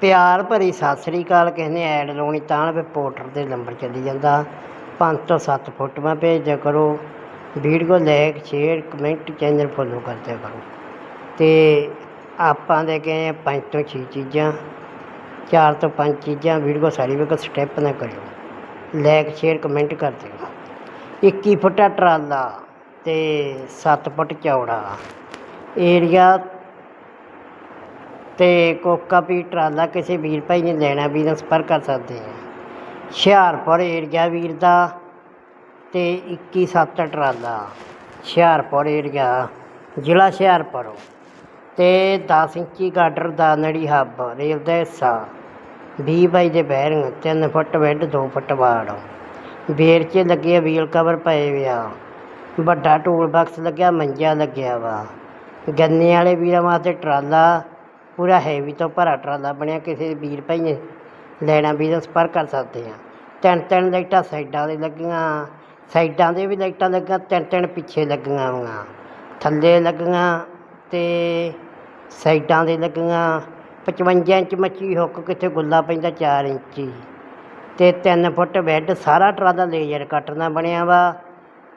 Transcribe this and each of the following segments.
ਪਿਆਰ ਭਰੀ ਸਤਿ ਸ੍ਰੀ ਅਕਾਲ ਕਿਸੇ ਨੇ ਐਡ ਲਾਉਣੀ ਤਾਂ ਵੀ ਪੋਰਟਰ ਦੇ ਨੰਬਰ ਚੱਲੀ ਜਾਂਦਾ। ਪੰਜ ਤੋਂ ਸੱਤ ਫੋਟੋਆਂ ਭੇਜਿਆ ਕਰੋ। Video like share, comment channel follow ਕਰਦਿਆ ਕਰੋ। ਅਤੇ ਆਪਾਂ ਦੇ ਗਏ ਹਾਂ ਪੰਜ ਤੋਂ ਛੇ ਚੀਜ਼ਾਂ, ਚਾਰ ਤੋਂ ਪੰਜ ਚੀਜ਼ਾਂ, ਵੀਡੀਓ ਸਾਰੀ ਵੇਖੋ ਸਟੈਪ ਨਾ ਕਰਿਓ। ਲਾਇਕ ਸ਼ੇਅਰ, ਕਮੈਂਟ ਕਰ ਦਿਓ। 21 ਫੁੱਟਾ ਟਰਾਲਾ ਅਤੇ 7 ਫੁੱਟ ਚੌੜਾ। ਏਰੀਆ ਤੇ ਕੋਕਾ ਵੀ ਟਰਾਲਾ ਕਿਸੇ ਵੀਰ ਭਾਈ ਨੇ ਲੈਣਾ ਵੀ ਤਾਂ ਸੰਪਰਕ ਕਰ ਸਕਦੇ ਆ। ਹੁਸ਼ਿਆਰਪੁਰ ਏਰੀਆ ਵੀਰ ਦਾ ਤੇ 21 ਸੱਤ ਟਰਾਲਾ। ਹੁਸ਼ਿਆਰਪੁਰ ਏਰੀਆ ਜ਼ਿਲ੍ਹਾ ਹੁਸ਼ਿਆਰਪੁਰ। ਤੇ 10 ਇੰਚੀ ਗਾਡਰ ਦਾ ਨੜੀ ਹੱਬ, ਰੇਲ ਦਾ ਹਿੱਸਾ। 20 ਬਾਈ ਦੇ ਬੈਰਿੰਗ 3 ਫੁੱਟ ਬੈੱਡ 2 ਫੁੱਟ ਬਾੜ ਬੇਰ 'ਚ ਲੱਗੇ ਵੀਲ ਕਵਰ ਪਏ ਵਿਆ। ਵੱਡਾ ਟੂਲ ਬਾਕਸ ਲੱਗਿਆ, ਮੰਜਾ ਲੱਗਿਆ ਵਾ। ਗੰਨੇ ਵਾਲੇ ਵੀਰਾਂ ਵਾਸਤੇ ਟਰਾਲਾ ਪੂਰਾ ਹੈਵੀ ਤੋਂ ਭਰਾ ਟਰਾਲਾ ਬਣਿਆ, ਕਿਸੇ ਵੀਰ ਭਾਈ ਨੇ ਲੈਣਾ ਵੀ ਤਾਂ ਸੰਪਰਕ ਕਰ ਸਕਦੇ ਆ ਤਿੰਨ ਤਿੰਨ ਲਾਈਟਾਂ ਸਾਈਡਾਂ ਦੇ ਲੱਗੀਆਂ, ਸਾਈਡਾਂ ਦੇ ਵੀ ਲਾਈਟਾਂ ਲੱਗੀਆਂ, ਤਿੰਨ ਤਿੰਨ ਪਿੱਛੇ ਲੱਗੀਆਂ ਵਾਂ ਥੱਲੇ ਲੱਗੀਆਂ ਤੇ ਸਾਈਡਾਂ ਦੇ ਲੱਗੀਆਂ 55 ਇੰਚ ਮੱਛੀ ਹੁੱਕ ਕਿੱਥੇ ਗੁੱਲਾ ਪੈਂਦਾ 4 ਇੰਚੀ। ਤੇ 3 ਫੁੱਟ ਬੈੱਡ ਸਾਰਾ ਟਰਾਲਾ ਲੇਜ਼ਰ ਕੱਟਣਾ ਬਣਿਆ ਵਾ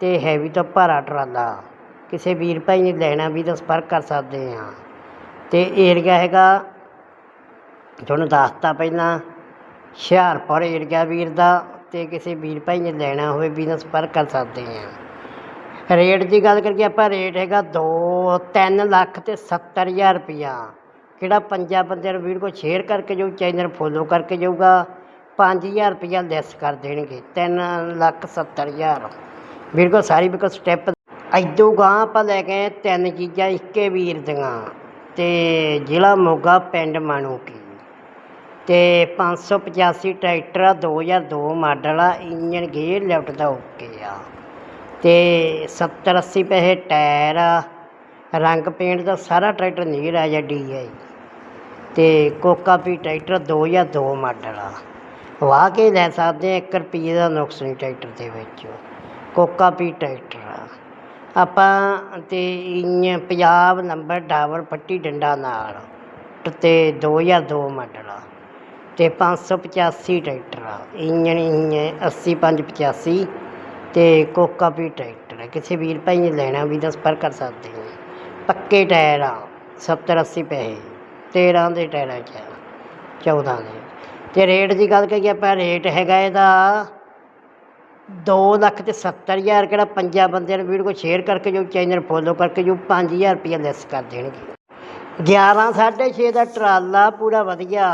ਤੇ ਹੈਵੀ ਤੋਂ ਭਾਰਾ ਟਰਾਲਾ ਕਿਸੇ ਵੀਰ ਭਾਈ ਨੇ ਲੈਣਾ ਵੀ ਤਾਂ ਸੰਪਰਕ ਕਰ ਸਕਦੇ ਆ ਅਤੇ ਏਰੀਆ ਹੈਗਾ, ਤੁਹਾਨੂੰ ਦੱਸਤਾ ਪਹਿਲਾਂ, ਹੁਸ਼ਿਆਰਪੁਰ ਏਰੀਆ ਵੀਰ ਦਾ ਅਤੇ ਕਿਸੇ ਵੀਰ ਭਾਈ ਨੇ ਲੈਣਾ ਹੋਵੇ ਬਿਜਨਸ ਪਰ ਕਰ ਸਕਦੇ ਹਾਂ। ਰੇਟ ਦੀ ਗੱਲ ਕਰੀਏ ਆਪਾਂ ਰੇਟ ਹੈਗਾ ਦੋ, ਤਿੰਨ ਲੱਖ ਅਤੇ ਸੱਤਰ ਹਜ਼ਾਰ ਰੁਪਈਆ ਕਿਹੜਾ ਪੰਜਾਂ ਬੰਦਿਆਂ ਨੂੰ ਵੀਡੀਓ ਸ਼ੇਅਰ ਕਰਕੇ ਜਾਊ ਚੈਨਲ ਫੋਲੋ ਕਰਕੇ ਜਾਊਗਾ, ਪੰਜ ਹਜ਼ਾਰ ਰੁਪਈਆ ਲੈਸ ਕਰ ਦੇਣਗੇ, ਤਿੰਨ ਲੱਖ ਸੱਤਰ ਹਜ਼ਾਰ। ਵੀਰ ਵੀਡੀਓ ਸਾਰੀ ਬਿਲਕੁਲ ਸਟੈਪ ਐਦੂ ਗਾਂ ਆਪਾਂ ਲੈ ਕੇ ਤਿੰਨ ਚੀਜ਼ਾਂ, ਇੱਕੇ ਵੀਰ ਦੀਆਂ। ਅਤੇ ਜ਼ਿਲ੍ਹਾ ਮੋਗਾ ਪਿੰਡ ਮਾਣੂਕੀ। ਤੇ 585 ਟਰੈਕਟਰ ਆ 2002 ਮਾਡਲ ਆ ਇੰਜਨ ਗੇਅਰ ਲੈਫਟ ਦਾ ਓਕੇ ਆ। ਅਤੇ 70 80 ਪੈਸੇ ਟਾਇਰ ਆ, ਰੰਗ ਪੇਂਟ ਦਾ ਸਾਰਾ ਟਰੈਕਟਰ ਨੀਰ ਆ ਜਾਂ ਡੀ ਆਈ ਤੇ ਕੋਕਾ ਪੀ ਟਰੈਕਟਰ 2002 ਮਾਡਲ ਆ। ਵਾਹ ਕੇ ਲੈ ਸਕਦੇ ਆ 1 ਰੁਪਈਏ ਦਾ ਨੁਕਸ ਨਹੀਂ ਟਰੈਕਟਰ ਦੇ ਵਿੱਚ। ਕੋਕਾ ਪੀ ਟਰੈਕਟਰ ਆ। ਆਪਾਂ ਅਤੇ ਇੰਜ ਪੰਜਾਬ ਨੰਬਰ ਡਾਵਰ ਪੱਟੀ ਡੰਡਾ ਨਾਲ ਤੇ 2002 ਮਾਡਲ ਆ ਅਤੇ ਪੰਜ ਸੌ ਪਚਾਸੀ ਟਰੈਕਟਰ ਆ। ਇੰਜਨ ਇੰਜ 8585 ਤੇ ਕੋਕਾ ਵੀ ਟਰੈਕਟਰ ਹੈ ਕਿਸੇ ਵੀਰ ਭਾਈ ਨੇ ਲੈਣਾ ਵੀ ਤਾਂ ਸੰਪਰਕ ਕਰ ਸਕਦੇ ਹੋ ਪੱਕੇ ਟਾਇਰ ਆ 70 80 ਪੈਸੇ 13 ਦੇ ਟਾਇਰਾਂ 'ਚ ਆ 14 ਦੇ। ਅਤੇ ਰੇਟ ਦੀ ਗੱਲ ਕਰੀਏ ਆਪਾਂ, ਰੇਟ ਹੈਗਾ ਇਹਦਾ ਦੋ ਲੱਖ ਤੇ 70 ਹਜ਼ਾਰ ਕਿਹੜਾ ਪੰਜਾਂ ਬੰਦਿਆਂ ਨੂੰ ਵੀਡੀਓ ਸ਼ੇਅਰ ਕਰਕੇ ਜੋ ਚੈਨਲ ਫੋਲੋ ਕਰਕੇ ਜੋ 5000 ਰੁਪਇਆ ਲੈਸ ਕਰ ਦੇਣਗੇ। 11 6.5 ਦਾ ਟਰਾਲਾ ਪੂਰਾ ਵਧੀਆ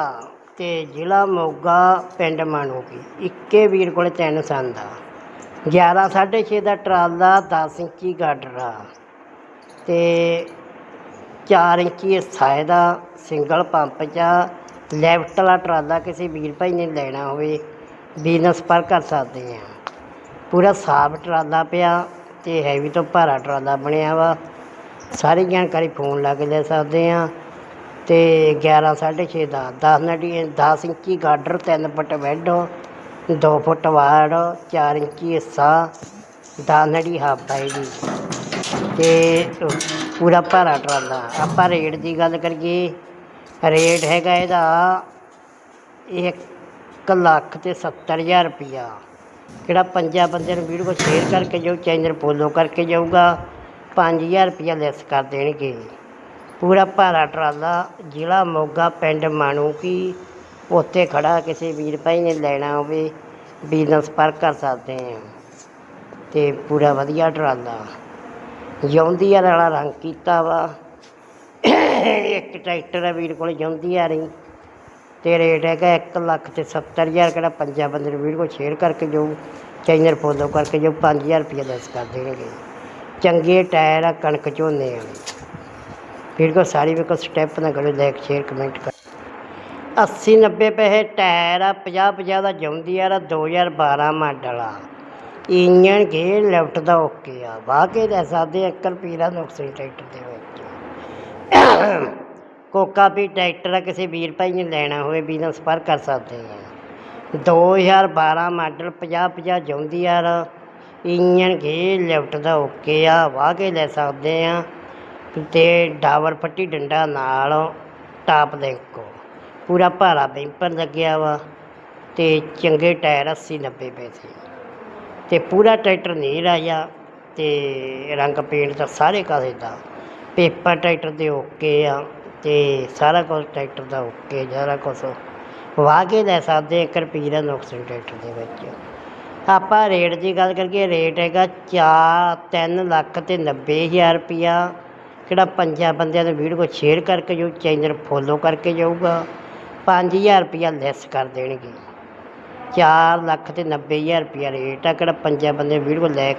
ਤੇ ਜ਼ਿਲ੍ਹਾ ਮੋਗਾ ਪਿੰਡ ਮਾਣੂਕੀ ਇੱਕੇ ਵੀਰ ਕੋਲ ਤਿੰਨ ਸੰਦ ਆ। 11 6.5 ਦਾ ਟਰਾਲਾ 10 ਇੰਚੀ ਗਾਡਰ ਆ ਤੇ 4 ਇੰਚੀ ਹਿੱਸਾ ਇਹਦਾ ਸਿੰਗਲ ਪੰਪ 'ਚ ਆ। ਲੈਫਟ ਵਾਲਾ ਟਰਾਲਾ ਕਿਸੇ ਵੀਰ ਭਾਈ ਨੇ ਲੈਣਾ ਹੋਵੇ ਬਿਜ਼ਨਸ ਪਰ ਕਰ ਸਕਦੇ ਆ। ਪੂਰਾ ਸਾਫ਼ ਟਰਾਲਾ ਪਿਆ ਅਤੇ ਹੈਵੀ ਤੋਂ ਭਾਰਾ ਟਰਾਲਾ ਬਣਿਆ ਵਾ। ਸਾਰੀ ਜਾਣਕਾਰੀ ਫੋਨ ਲਾ ਕੇ ਲੈ ਸਕਦੇ ਹਾਂ। ਅਤੇ ਗਿਆਰਾਂ, ਸਾਢੇ ਛੇ ਦਾ ਦਸ ਨਟੀ ਦਸ ਇੰਚੀ ਗਾਡਰ ਤਿੰਨ ਫੁੱਟ ਬੈੱਡ ਦੋ ਫੁੱਟ ਵਾੜ ਚਾਰ ਇੰਚੀ ਹਿੱਸਾ, ਦਸ ਨੜੀ ਹੱਬ ਹੈ ਇਹਦੀ ਤੇ ਪੂਰਾ ਭਾਰਾ ਟਰਾਲਾ। ਆਪਾਂ ਰੇਟ ਦੀ ਗੱਲ ਕਰੀਏ ਰੇਟ ਹੈਗਾ ਇਹਦਾ 1 ਲੱਖ ਅਤੇ ਸੱਤਰ ਹਜ਼ਾਰ ਰੁਪਈਆ ਕਿਹੜਾ ਪੰਜਾਂ ਬੰਦਿਆਂ ਨੂੰ ਵੀਡੀਓ ਸ਼ੇਅਰ ਕਰਕੇ ਜਾਊ, ਚੈਨਲ ਫੋਲੋ ਕਰਕੇ ਜਾਊਗਾ 5000 ਰੁਪਈਆ ਲੈਸ ਕਰ ਦੇਣਗੇ। ਪੂਰਾ ਭਾਰਾ ਟਰਾਲਾ, ਜ਼ਿਲ੍ਹਾ ਮੋਗਾ, ਪਿੰਡ ਮਾਣੂਕੀ, ਉੱਥੇ ਖੜਾ ਕਿਸੇ ਵੀਰ ਭਾਈ ਨੇ ਲੈਣਾ ਹੋਵੇ ਬਿਜ਼ਨਸ ਪਰ ਕਰ ਸਕਦੇ ਆ। ਤੇ ਪੂਰਾ ਵਧੀਆ ਟਰਾਲਾ। ਜੌਂਦੀਆਰ ਵਾਲਾ ਰੰਗ ਕੀਤਾ ਵਾ। ਇੱਕ ਟਰੈਕਟਰ ਆ ਵੀਰ ਕੋਲ ਜਿਉਂਦੀ ਆ ਰਹੀ। ਤੇ ਰੇਟ ਹੈਗਾ 1 ਲੱਖ ਤੇ 70 ਹਜ਼ਾਰ, ਕਿਹੜਾ ਪੰਜਾਂ ਬੰਦੇ ਨੂੰ ਵੀਡੀਓ ਸ਼ੇਅਰ ਕਰਕੇ ਜਾਊ ਚੈਨਲ ਫੋਲੋ ਕਰਕੇ ਜਾਊ 5000 ਰੁਪਏ ਲੈਸ ਕਰ ਦੇਣਗੇ। ਚੰਗੇ ਟਾਇਰ ਆ, ਕਣਕ ਝੋਨੇ ਵਾਲੇ ਵੀਡੀਓ ਸਾਰੀ ਵੇਖੋ ਸਟੈਪ ਨਾ ਕਰੋ ਲਾਈਕ ਸ਼ੇਅਰ ਕਮੈਂਟ ਕਰ। 80 90 ਪੈਸੇ ਟਾਇਰ ਆ 50 50 ਦਾ ਜੌਂਦੀਆਰ ਆ 2012 ਮਾਡਲ ਆ। ਇੰਜਣ ਗੇਅਰ ਲੈਫਟ ਦਾ ਓਕੇ ਆ। ਵਾਹ ਕੇ ਲੈ ਸਕਦੇ 1 ਰੁਪਏ ਦਾ ਨੁਕਸ ਟਰੈਕਟਰ ਦੇ ਵਿੱਚ। ਕੋਕਾ ਵੀ ਟਰੈਕਟਰ ਆ, ਕਿਸੇ ਵੀਰ ਭਾਈ ਨੇ ਲੈਣਾ ਹੋਵੇ, ਬਿਜ਼ਨਸ ਸੰਪਰਕ ਕਰ ਸਕਦੇ ਆ। 2012 ਮਾਡਲ 50 50 ਜੌਂਦੀਆਰ ਇੰਜਣ ਗੇ ਲਿਫਟ ਦਾ ਓਕੇ ਆ, ਵਾਹ ਕੇ ਲੈ ਸਕਦੇ ਆ। ਤੇ ਡਾਵਰ ਪੱਟੀ ਡੰਡਾ ਨਾਲ, ਟਾਪ ਲਿੰਕੋ ਪੂਰਾ ਭਾਰਾ ਬੈਂਪਰ ਲੱਗਿਆ ਵਾ, ਤੇ ਚੰਗੇ ਟਾਇਰ 80 90 ਸੀ ਤੇ ਪੂਰਾ ਟਰੈਕਟਰ ਨਹੀਂ ਰਾਜਾ ਤੇ ਰੰਗ ਪੇਂਟ ਦਾ ਸਾਰੇ ਕਾਸੇ ਦਾ। ਪੇਪਰ ਟਰੈਕਟਰ ਦੇ ਓਕੇ ਆ। ਅਤੇ ਸਾਰਾ ਕੁਝ ਟਰੈਕਟਰ ਦਾ ਓਕੇ, ਸਾਰਾ ਕੁਛ। ਵਾਹ ਕੇ ਲੈ ਸਕਦੇ ਇੱਕ ਰੁਪਈਏ ਦਾ ਨੁਕਸਾਨ ਟਰੈਕਟਰ ਦੇ ਵਿੱਚ। ਆਪਾਂ ਰੇਟ ਦੀ ਗੱਲ ਕਰੀਏ, ਰੇਟ ਹੈਗਾ ਚਾਰ, ਤਿੰਨ ਲੱਖ ਅਤੇ ਨੱਬੇ ਹਜ਼ਾਰ ਰੁਪਈਆ। ਕਿਹੜਾ ਪੰਜਾਂ ਬੰਦਿਆਂ ਦੇ ਵੀਡੀਓ ਸ਼ੇਅਰ ਕਰਕੇ ਜੋ ਚੈਨਲ ਫੋਲੋ ਕਰਕੇ ਜਾਊਗਾ। ਪੰਜ ਹਜ਼ਾਰ ਰੁਪਈਆ ਲੈਸ ਕਰ ਦੇਣਗੇ। ਚਾਰ ਲੱਖ ਤੇ ਨੱਬੇ ਹਜ਼ਾਰ ਰੁਪਈਆ ਰੇਟ ਆ, ਕਿਹੜਾ ਪੰਜਾਂ ਬੰਦੇ ਵੀਡੀਓ ਲੈ ਕੇ